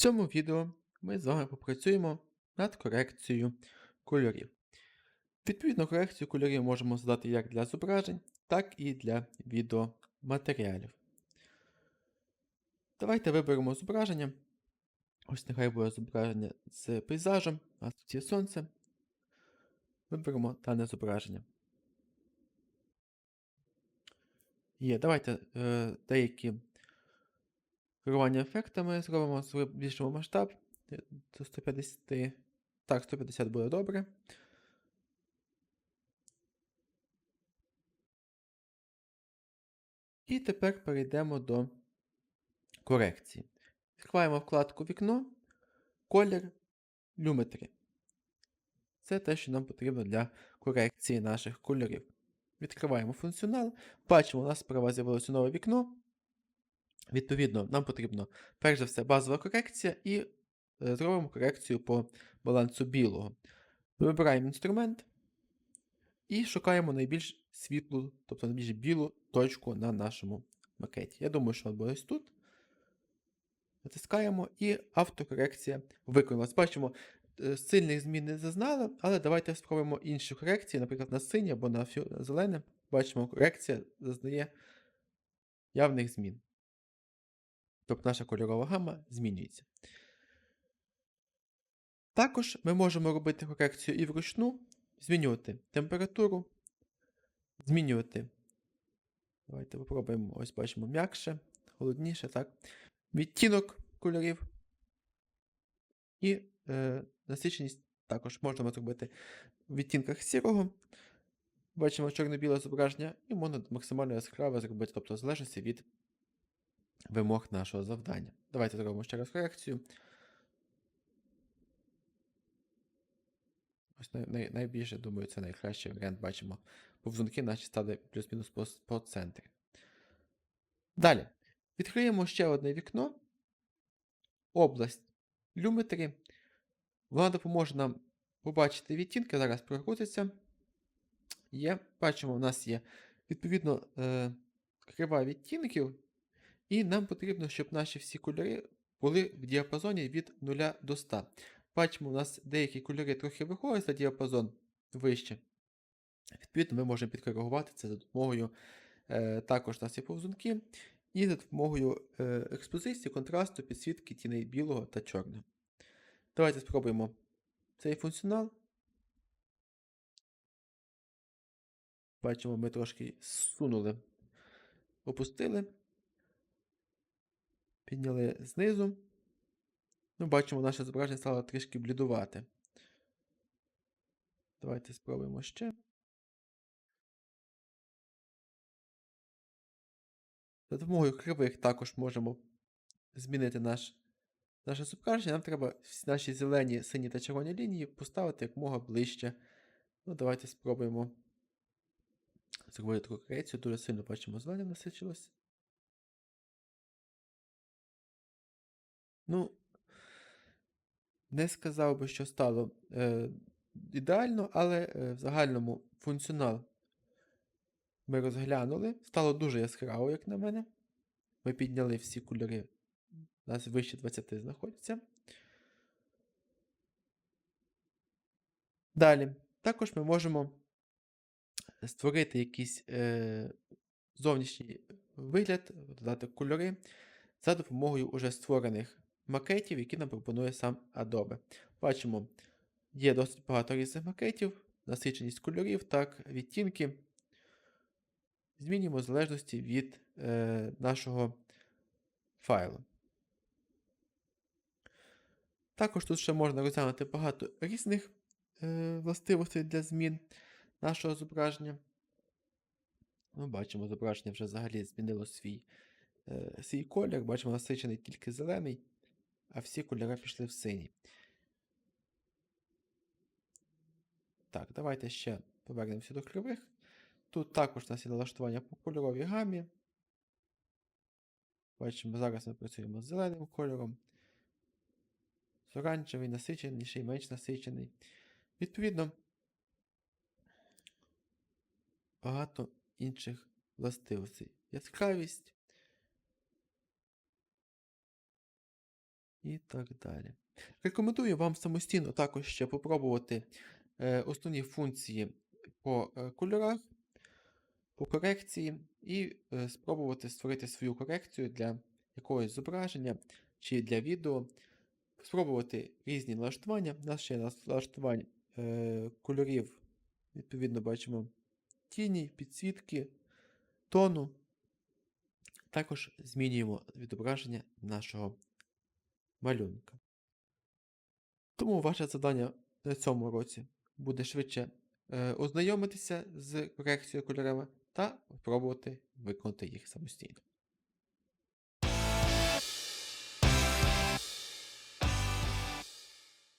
цьому відео ми з вами попрацюємо над корекцією кольорів. Відповідно, корекцію кольорів можемо задати як для зображень, так і для відеоматеріалів. Давайте виберемо зображення. Ось нехай буде зображення з пейзажем, нас тут є сонце. Виберемо дане зображення. Є, давайте е, деякі керування ефектами зробимо, збільшимо масштаб е, до 150. Так, 150 буде добре. І тепер перейдемо до корекції. Відкриваємо вкладку Вікно, колір, люметри. Це те, що нам потрібно для корекції наших кольорів. Відкриваємо функціонал. Бачимо, у нас справа з'явилося нове вікно. Відповідно, нам потрібно, перш за все, базова корекція і е, зробимо корекцію по балансу білого. Вибираємо інструмент і шукаємо найбільш світлу, тобто найбільш білу точку на нашому макеті. Я думаю, що буде ось тут. Натискаємо і автокорекція виконалась. Бачимо, е, сильних змін не зазнали, але давайте спробуємо інші корекції, наприклад, на синє або на зелене. Бачимо, корекція зазнає явних змін. Тобто наша кольорова гама змінюється. Також ми можемо робити корекцію і вручну, змінювати температуру, змінювати. Давайте попробуємо, ось бачимо м'якше, холодніше, так. Відтінок кольорів. І е, насиченість також можемо зробити в відтінках сірого. Бачимо чорно-біле зображення, і можна максимально яскраве зробити, тобто в залежності від вимог нашого завдання. Давайте зробимо ще раз корекцію. Ось най, най, найбільше, думаю, це найкращий варіант. Бачимо. Повзунки наші стали плюс-мінус по, по центрі. Далі. Відкриємо ще одне вікно. Область люметрі. Вона допоможе нам побачити відтінки. Зараз прокрутиться. Є. Бачимо, у нас є відповідно е, крива відтінків. І нам потрібно, щоб наші всі кольори були в діапазоні від 0 до 100. Бачимо, у нас деякі кольори трохи виходять за діапазон вище. Відповідно, ми можемо підкоригувати це за допомогою е, також у нас повзунки, і за допомогою е, експозиції, контрасту, підсвітки тіней білого та чорного. Давайте спробуємо цей функціонал. Бачимо, ми трошки зсунули, опустили. Підняли знизу. Ну, бачимо, наше зображення стало трішки блідувати. Давайте спробуємо ще. За допомогою кривих також можемо змінити наш, наше зображення. Нам треба всі наші зелені, сині та червоні лінії поставити якомога ближче. Ну, Давайте спробуємо зробити таку корекцію. Дуже сильно бачимо, зеленим насичилось. Ну, не сказав би, що стало е, ідеально, але е, в загальному функціонал ми розглянули. Стало дуже яскраво, як на мене. Ми підняли всі кольори. У нас вище 20 знаходяться. Далі. Також ми можемо створити якийсь е, зовнішній вигляд, додати кольори за допомогою уже створених макетів, які нам пропонує сам Adobe. Бачимо, є досить багато різних макетів, насиченість кольорів, так, відтінки. Змінюємо в залежності від е, нашого файлу. Також тут ще можна розглянути багато різних е, властивостей для змін нашого зображення. Ми бачимо, зображення вже взагалі змінило свій, е, свій колір. Бачимо, насичений тільки зелений а всі кольори пішли в синій. Так, давайте ще повернемося до кривих. Тут також у нас є налаштування по кольоровій гамі. Бачимо, зараз ми працюємо з зеленим кольором. З оранжевий, насиченіший, менш насичений. Відповідно, багато інших властивостей. Яскравість, і так далі. Рекомендую вам самостійно також ще попробувати е, основні функції по е, кольорах, по корекції, і е, спробувати створити свою корекцію для якогось зображення чи для відео. Спробувати різні налаштування. У нас ще є налаштувань кольорів, відповідно, бачимо тіні, підсвітки, тону. Також змінюємо відображення нашого малюнка. Тому ваше завдання на цьому році буде швидше е, ознайомитися з корекцією кольорами та спробувати виконати їх самостійно.